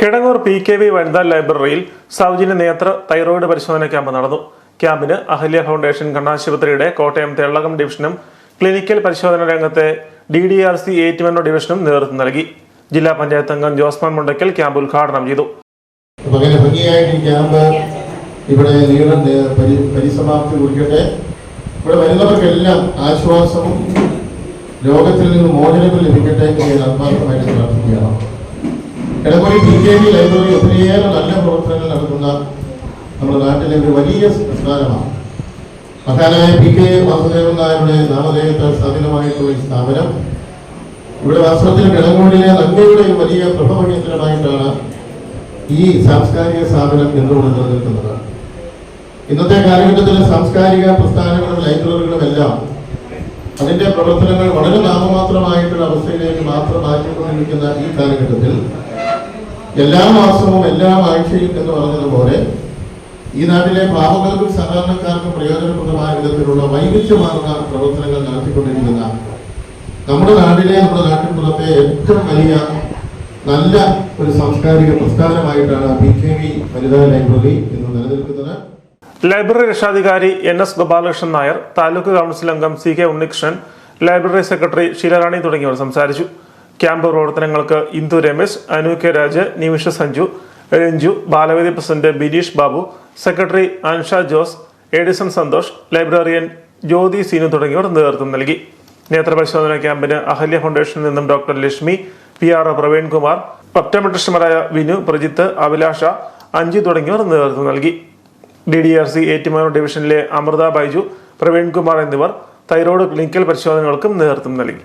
Kidangoor P K V വനിതാ ലൈബ്രറിയിൽ സൗജന്യ നേത്ര തൈറോയിഡ് പരിശോധന ക്യാമ്പ് നടന്നു. ക്യാമ്പിന് അഹല്യ ഫൗണ്ടേഷൻ കണ്ണാശുപത്രിയുടെ കോട്ടയം തെള്ളകം ഡിവിഷനും ക്ലിനിക്കൽ പരിശോധന രംഗത്തെ ഡി ഡി ആർ സി എയ്റ്റ്മെന്റോ ഡിവിഷനും നേതൃത്വം നൽകി. ജില്ലാ പഞ്ചായത്ത് അംഗം ജോസ്മാൻ മുണ്ടക്കൽ ക്യാമ്പ് ഉദ്ഘാടനം ചെയ്തു. അപ്പൊ ഭംഗിയായിട്ട് ക്യാമ്പ് ഇവിടെ നീളം പരി പരിസമാപ്തി കുറിക്കട്ടെ. ഇവിടെ വരുന്നവർക്കെല്ലാം ആശ്വാസവും രോഗത്തിൽ നിന്ന് മോചനവും ലഭിക്കട്ടെ എന്ന് ഞാൻ ആത്മാർത്ഥമായിട്ട് പ്രാർത്ഥിക്കുകയാണ്. ഇടപൊഴി പി കെ വി ലൈബ്രറി ഒത്തിരിയേറെ നല്ല പ്രവർത്തനങ്ങൾ നടത്തുന്ന നമ്മുടെ നാട്ടിലെ ഒരു വലിയ സ്ഥാനമാണ് മഹാനായ പി കെ വാസുദേവൻ നായരുടെ നാമധേയത്താൽ സ്ഥാപിതമായിട്ടുള്ള ഈ സ്ഥാപനം. ഇവിടെ വാസ്തവത്തിൽ കിടങ്ങോടിലെ നന്മയുടെ ഒരു വലിയ പ്രഭവകേന്ദ്രമായിട്ടാണ് ഈ സാംസ്കാരിക സ്ഥാപനം എന്തുകൊണ്ട് നിലനിൽക്കുന്നത്. ഇന്നത്തെ കാലഘട്ടത്തിലെ സാംസ്കാരിക പ്രസ്ഥാനങ്ങളും ലൈബ്രറികളും എല്ലാം അതിന്റെ പ്രവർത്തനങ്ങൾ വളരെ നാമമാത്രമായിട്ടുള്ള അവസ്ഥയിലേക്ക് മാത്രം മാറ്റിക്കൊണ്ടിരിക്കുന്ന ഈ കാലഘട്ടത്തിൽ എല്ലാ മാസവും എല്ലാ ആഴ്ചയും എന്ന് പറഞ്ഞതുപോലെ ഈ നാട്ടിലെ പാവങ്ങൾക്കും സാധാരണക്കാർക്കും പ്രയോജനപ്രദമായ വിധത്തിലുള്ള വൈവിധ്യമാർന്ന പ്രവർത്തനങ്ങൾ നടത്തിക്കൊണ്ടിരിക്കുന്ന നമ്മുടെ നാട്ടിലെ നമ്മുടെ നാട്ടിൻപുറത്തെ ഏറ്റവും വലിയ നല്ല ഒരു സാംസ്കാരിക പ്രസ്ഥാനമായിട്ടാണ് ബി കെ വി വനിതാ ലൈബ്രറി ഇന്ന് നിലനിൽക്കുന്നത്. ലൈബ്രറി രക്ഷാധികാരി N S Gopalakrishnan Nair taluk council അംഗം C K Unnikrishnan library secretary Sheelarani തുടങ്ങിയവർ സംസാരിച്ചു. ക്യാമ്പ് പ്രവർത്തനങ്ങൾക്ക് Indu Ramesh Anu K Raj Nimisha Sanju Ranju Balavedi president Bineesh Babu secretary Ansha Jose Edison Santhosh librarian Jyothi Seenu തുടങ്ങിയവർ നേതൃത്വം നൽകി. നേത്രപരിശോധന ക്യാമ്പിന് അഹല്യ ഫൗണ്ടേഷനിൽ നിന്നും doctor Lakshmi P R O Praveenkumar ഒപ്റ്റോമെട്രിസ്റ്റുമാരായ Vinu Prajith Abhilasha Anju തുടങ്ങിയവർ നേതൃത്വം നൽകി. D D R C Ettumanoor ഡിവിഷനിലെ അമൃത ബൈജു പ്രവീൺകുമാർ എന്നിവർ തൈറോയ്ഡ് ക്ലിനിക്കൽ പരിശോധനകൾക്കും നേതൃത്വം നൽകി.